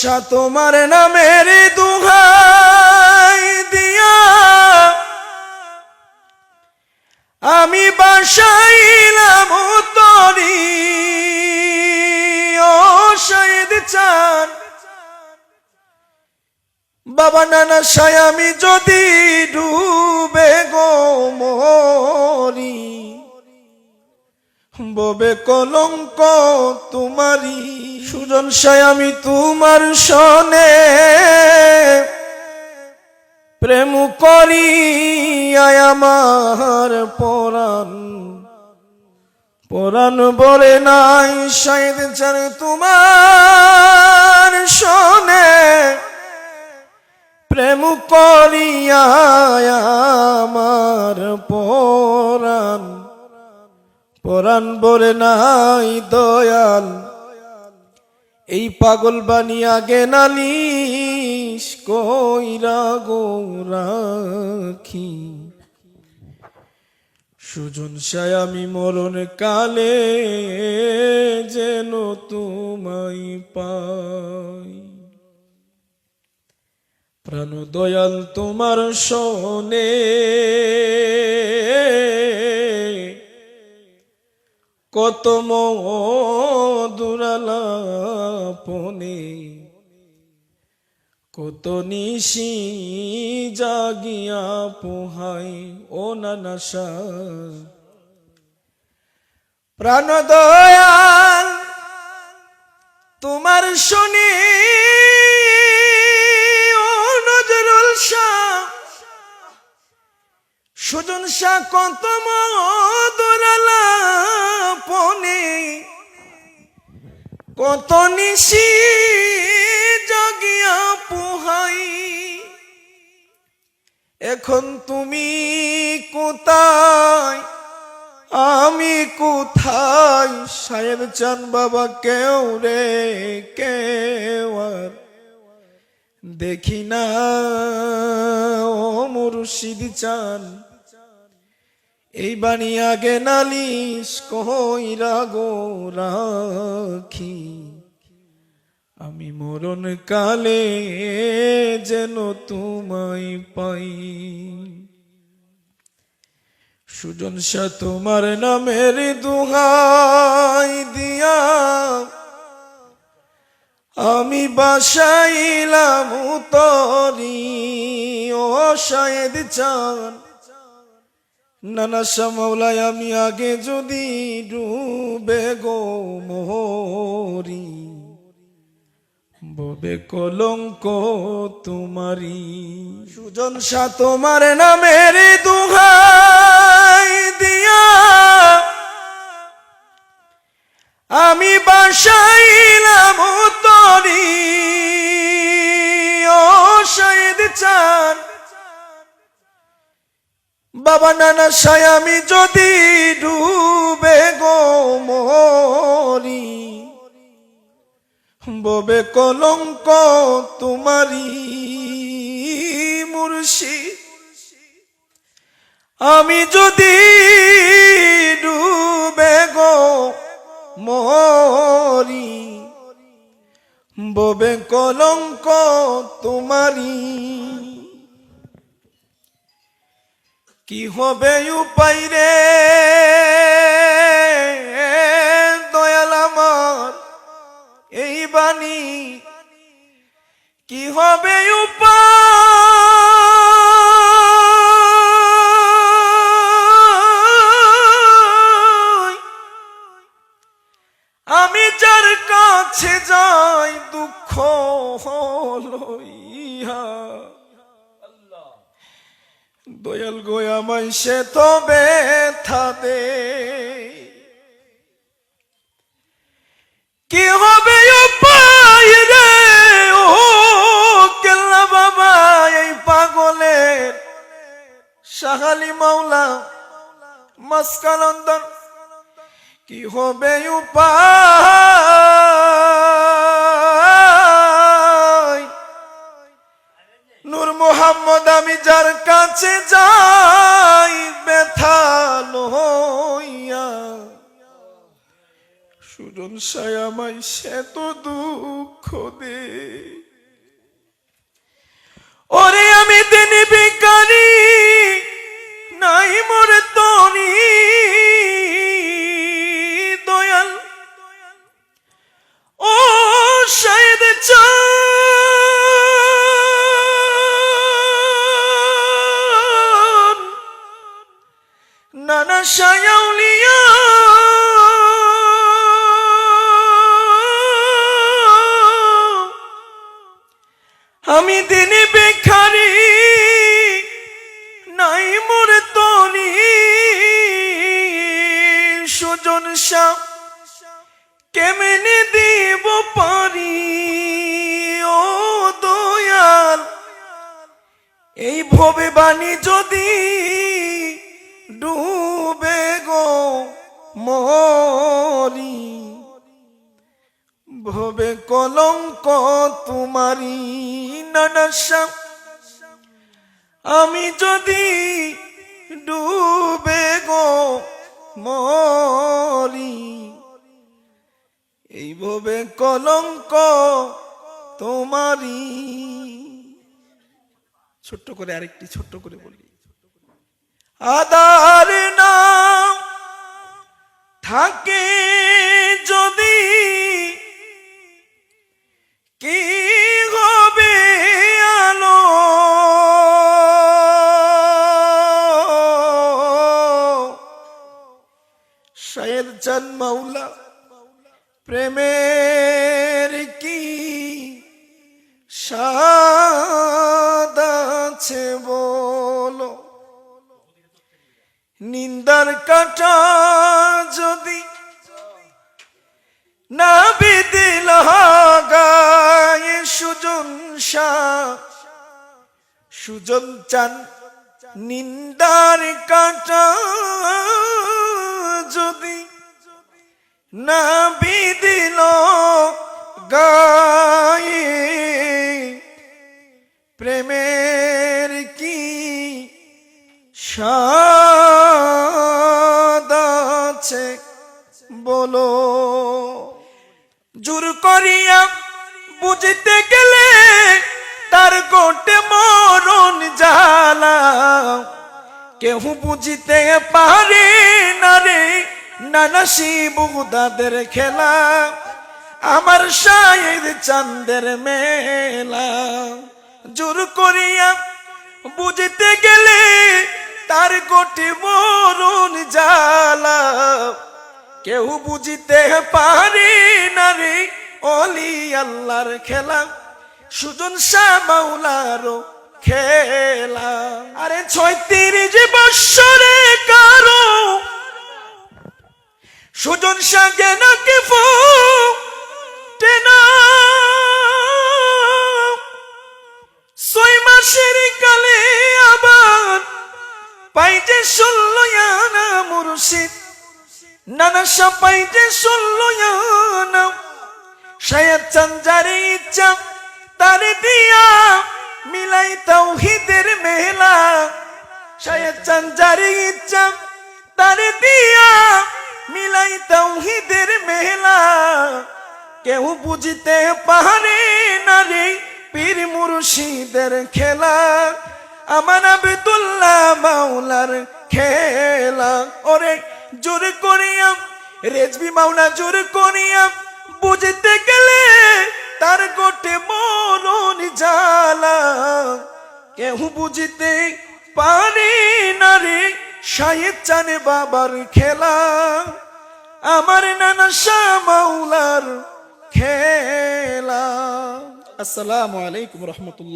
শাহ তোমার নামের দুহাই দিয়া। আমি বাসাইলাম তরি ও শহীদ চান। বাবা নানা সাই আমি যদি ডুবে গো মরি, ববে কলঙ্ক তোমারি সুজন আমি তোমার সনে প্রেম করি আমার পরাণ। পরাণ বলে নাই সাইদ চার তোমার সনে প্রেম করিয়া আমার পরাণ। পরাণ বলে নাই দয়াল। এই পাগল বানিয়া গেনালিস কইরা গো সুজন সায় আমি মরণ কালে যেন তোমায় পাই। প্রাণ দয়াল তোমার শোনে। কত মধুরালাপনে কত নিশি জাগিয়া পোহাই ও নানাসা প্রাণ দয়াল, তোমার শুনি ও নজরুল শাহ। সুজন শাহ কত মধুরালা পনে কত নিশি জাগিয়া পোহাই। এখন তুমি কোথায়? আমি কোথায়? সাহেব চান বাবা কেউ রে, কেউ আর দেখি না। ও মুর্শিদ চান এই বাণী আগে নালিশ কইরা গো রাখি। আমি মরণ কালে যেন তোমায় পাই। সুজন শাহ তোমার নামের দুহাই দিয়া আমি বাসাইলাম তরি ও শায়েদ চান। নানা সামলায় আমি আগে যদি ডুবে গো মোহরি, ববে কলঙ্ক তোমারি সুজন শাহ তোমার নামের দুহাই দিয়া, আমি বাসাইলাম তরি ও শহীদ চান বাবা নানা সাই আমি যদি ডুবে গো মরি, ববে কলঙ্ক তোমারি মুর্শি। আমি যদি ডুবে গো মরি, ববে কলঙ্ক তোমারি কি হবে উপায় রে? দয়াল আমার এই বাণী কি হবে উপায়? দয়াল গো আমায় সে তো ব্যথা দে। কি হবে উপায় রে? ও কেল্লা বাবা, এই পাগলের সাহালি মাওলা মাসকালন্দর কি হবে উপায়? নূর মোহাম্মদ আমি যার কাছে যাই ব্যথা লইয়া। সুজন সায়ামাই সে তো দুঃখ দে। ওরে আমি দিন বিজ্ঞানী নাই মোরে শায়াউলিয়া আমি দিনে বেখারি নাই মোর তনি। সুজন শাহ কেমনে দিব পারি? ও দয়াল, এই ভবে বাণী যদি গো মরি ভবে কলঙ্ক তোমারি নানাসা আমি যদি ডুবে গো মরি এইভাবে কলঙ্ক তোমারি ছোট্ট করে আরেকটি, ছোট্ট করে বলি। আদার নাম থাকে যদি কি হবে আলো? শায়ের চান মাওলা প্রেমের কি স্বাদ আছে বলো? নিন্দার কাটা যদি না বিদিল গায়ে সুজন সুজন চান নিন্দার কাটা যদি না বিদিল গায়ে প্রেমের কি স্বাদ কেউ বুঝিতে পারে না রে। নানা শিবুদাদের খেলা, আমার শায়ের চান্দের মেলা। জোর করিয়া বুঝতে গেলে তার গোটে মরুন জালা কেউ বুঝিতে পারে না রে, অলি আল্লাহর খেলা। সুজন শাহ মাওলারও খেলা। আরে ছয়ত্রিশ বৎসরে কারও সুজন শাহ জ্ঞান কি টেনা ছয় মাসের কালে আবার পাইতে ষোলো আনা মুর্শিদ, নানা সাপাইতে ষোলো আনা। চান্দারে ইচ্ছা, তারে দিয়া মিলাই তাওহিদের মেলা। শায়াদ চান্দারে ইচ্ছা, তারে দিয়া মিলাই তাওহিদের মেলা। কেউ বুঝিতে পারে না রে পীর মুর্শিদের খেলা। আমার আবেদুল্লাহ মাওলার খেলা। ওরে জোর করিয়া, রেজবি মাওলা জোর করিয়া, বুঝতে গেলে তার গোটে মরণ জ্বালা। কেউ বুঝিতে পারে না রে শাহেদ চানে বাবার খেলা। আমার নানা শাহ খেলা। আসসালামু আলাইকুম রহমতুল্লাহ।